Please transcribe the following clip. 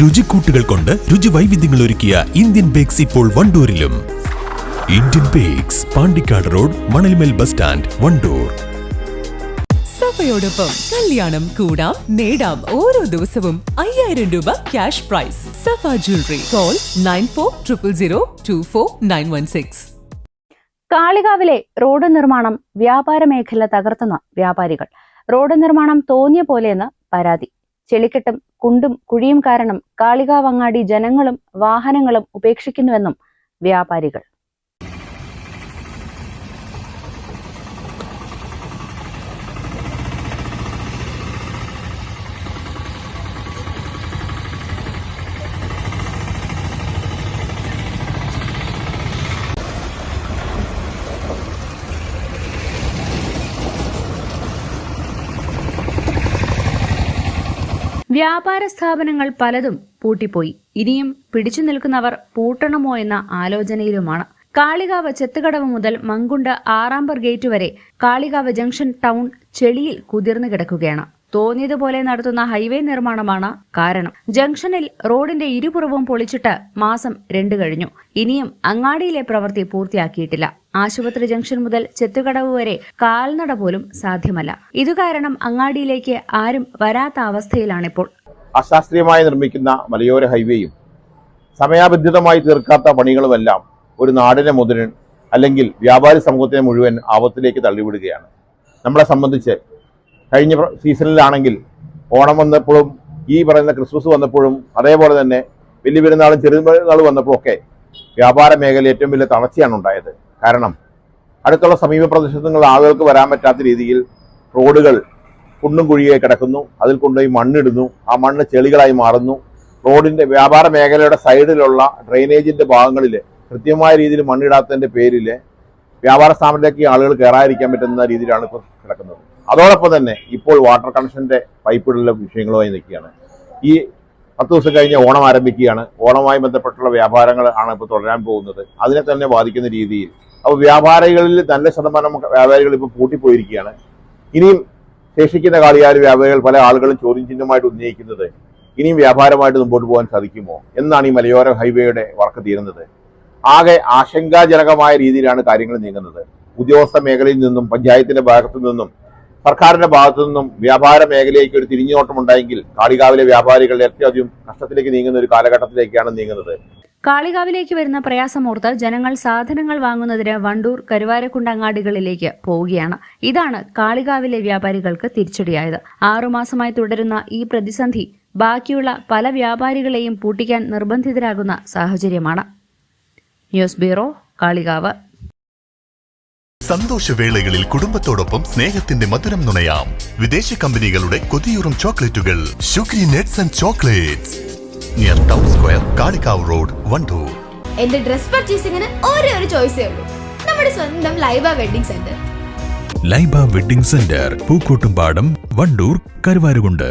രുചിക്കൂട്ടുകൾ കൊണ്ട് രുചി വൈവിധ്യങ്ങൾ ഒരുക്കിയ ഇന്ത്യൻ ബേക്സ് ഇപ്പോൾ വണ്ടൂരിലും. Indian bakes Pandikkad road Manalmel bus stand Wandoor. സഫയോടൊപ്പം കല്യാണം കൂടാം നേടാം ഓരോ ദിവസവും അയ്യായിരം രൂപ cash prize. Safa jewellery call nine four triple zero two four nine one six. കാളികാവിലെ road നിർമ്മാണം വ്യാപാര മേഖല തകർത്തുന്ന വ്യാപാരികൾ. റോഡ് നിർമ്മാണം തോന്നിയ പോലെയെന്ന് പരാതി. ചെളിക്കെട്ടും കുണ്ടും കുഴിയും കാരണം കാളികാവങ്ങാടി ജനങ്ങളും വാഹനങ്ങളും ഉപേക്ഷിക്കുന്നുവെന്നും വ്യാപാരികൾ വ്യാപാര സ്ഥാപനങ്ങൾ പലതും പൂട്ടിപ്പോയി. ഇനിയും പിടിച്ചു നിൽക്കുന്നവർ പൂട്ടണമോ എന്ന ആലോചനയിലുമാണ്. കാളികാവ് ചെത്തുകടവ് മുതൽ മങ്കുണ്ട് ആറാമ്പർ ഗേറ്റ് വരെ കാളികാവ് ജംഗ്ഷൻ ടൗൺ ചെളിയിൽ കുതിർന്നു കിടക്കുകയാണ്. തോന്നിയതുപോലെ നടത്തുന്ന ഹൈവേ നിർമ്മാണമാണ് കാരണം. ജംഗ്ഷനിൽ റോഡിന്റെ ഇരുപുറവും പൊളിച്ചിട്ട് മാസം രണ്ടു കഴിഞ്ഞു. ഇനിയും അങ്ങാടിയിലെ പ്രവൃത്തി പൂർത്തിയാക്കിയിട്ടില്ല. ആശുപത്രി ജംഗ്ഷൻ മുതൽ ചെത്തുകടവ് വരെ കാൽനട പോലും സാധ്യമല്ല. ഇതുകാരണം അങ്ങാടിയിലേക്ക് ആരും വരാത്ത അവസ്ഥയിലാണിപ്പോൾ. അശാസ്ത്രീയമായി നിർമ്മിക്കുന്ന മലയോര ഹൈവേയും സമയബന്ധിതമായി തീർക്കാത്ത പണികളുമെല്ലാം ഒരു നാടിനെ മുതലൻ അല്ലെങ്കിൽ വ്യാപാരി സമൂഹത്തിനെ മുഴുവൻ ആപത്തിലേക്ക് തള്ളിവിടുകയാണ്. നമ്മളെ സംബന്ധിച്ച് കഴിഞ്ഞ സീസണിലാണെങ്കിൽ ഓണം വന്നപ്പോഴും ഈ പറയുന്ന ക്രിസ്മസ് വന്നപ്പോഴും അതേപോലെ തന്നെ വലിയ പെരുന്നാളും ചെറിയ പെരുന്നാളും വന്നപ്പോഴൊക്കെ വ്യാപാര മേഖല ഏറ്റവും വലിയ തളർച്ചയാണ് ഉണ്ടായത്. കാരണം അടുത്തുള്ള സമീപ പ്രദേശത്തുള്ള ആളുകൾക്ക് വരാൻ പറ്റാത്ത രീതിയിൽ റോഡുകൾ കുണ്ടും കുഴിയായി കിടക്കുന്നു. അതിൽ കൊണ്ടുപോയി മണ്ണിടുന്നു. ആ മണ്ണ് ചെളികളായി മാറുന്നു. റോഡിന്റെ വ്യാപാര മേഖലയുടെ സൈഡിലുള്ള ഡ്രെയിനേജിന്റെ ഭാഗങ്ങളിൽ കൃത്യമായ രീതിയിൽ മണ്ണിടാത്തതിന്റെ പേരിൽ വ്യാപാര സ്ഥാപനത്തിലേക്ക് ആളുകൾ കയറാതിരിക്കാൻ പറ്റുന്ന രീതിയിലാണ് ഇപ്പോൾ കിടക്കുന്നത്. അതോടൊപ്പം തന്നെ ഇപ്പോൾ വാട്ടർ കണക്ഷന്റെ പൈപ്പിടുള്ള വിഷയങ്ങളുമായി നിൽക്കുകയാണ്. ഈ പത്ത് ദിവസം കഴിഞ്ഞ് ഓണം ആരംഭിക്കുകയാണ്. ഓണവുമായി ബന്ധപ്പെട്ടുള്ള വ്യാപാരങ്ങൾ ആണ് ഇപ്പോൾ തുടരാൻ പോകുന്നത്. അതിനെ തന്നെ ബാധിക്കുന്ന രീതിയിൽ അപ്പോൾ വ്യാപാരികളിൽ നല്ല ശതമാനം വ്യാപാരികൾ ഇപ്പോൾ പൂട്ടിപ്പോയിരിക്കുകയാണ്. ഇനിയും ശേഷിക്കുന്ന കാളിയാര് വ്യാപാരികൾ പല ആളുകളും ചോദ്യം ചിഹ്നമായിട്ട് ഉന്നയിക്കുന്നത് ഇനിയും വ്യാപാരമായിട്ട് മുമ്പോട്ട് പോകാൻ സാധിക്കുമോ? എന്നാണ് ഈ മലയോര ഹൈവേയുടെ വർക്ക് തീരുന്നത്. ആകെ ആശങ്കാജനകമായ രീതിയിലാണ് കാര്യങ്ങൾ നീങ്ങുന്നത്. ഉദ്യോഗസ്ഥ മേഖലയിൽ നിന്നും പഞ്ചായത്തിന്റെ ഭാഗത്തു നിന്നും സർക്കാരിന്റെ ഭാഗത്തു നിന്നും വ്യാപാര മേഖലയിലേക്ക് ഒരു തിരിഞ്ഞോട്ടം ഉണ്ടായെങ്കിൽ കാളികാവിലെ വ്യാപാരികൾ ഏറ്റവും കഷ്ടത്തിലേക്ക് നീങ്ങുന്ന ഒരു കാലഘട്ടത്തിലേക്കാണ് നീങ്ങുന്നത്. കാളികാവിലേക്ക് വരുന്ന പ്രയാസമോർത്ത് ജനങ്ങൾ സാധനങ്ങൾ വാങ്ങുന്നതിന് വണ്ടൂർ കരുവാരക്കുണ്ടങ്ങാടികളിലേക്ക് പോവുകയാണ്. ഇതാണ് കാളികാവിലെ വ്യാപാരികൾക്ക് തിരിച്ചടിയായത്. ആറുമാസമായി തുടരുന്ന ഈ പ്രതിസന്ധി ബാക്കിയുള്ള പല വ്യാപാരികളെയും പൂട്ടിക്കാൻ നിർബന്ധിതരാകുന്ന സാഹചര്യമാണ്. News bureau Kalikavu. സന്തോഷവേളകളിൽ കുടുംബത്തോടൊപ്പം സ്നേഹത്തിന്റെ മധുരം നുണയാം. വിദേശ കമ്പനികളുടെ കൊതിയൂറും ചോക്ലേറ്റുകൾ. Sugary nuts and chocolates. Near town square Kalikavu road Wandoor എന്റെ ഡ്രസ് പർച്ചേസിംഗിന് ഒരേ ഒരു ചോയ്സേ ഉള്ളൂ. നമ്മുടെ സ്വന്തം Laiba wedding centre Laiba wedding centre Pookkottumpadam Wandoor Karuvarakundu.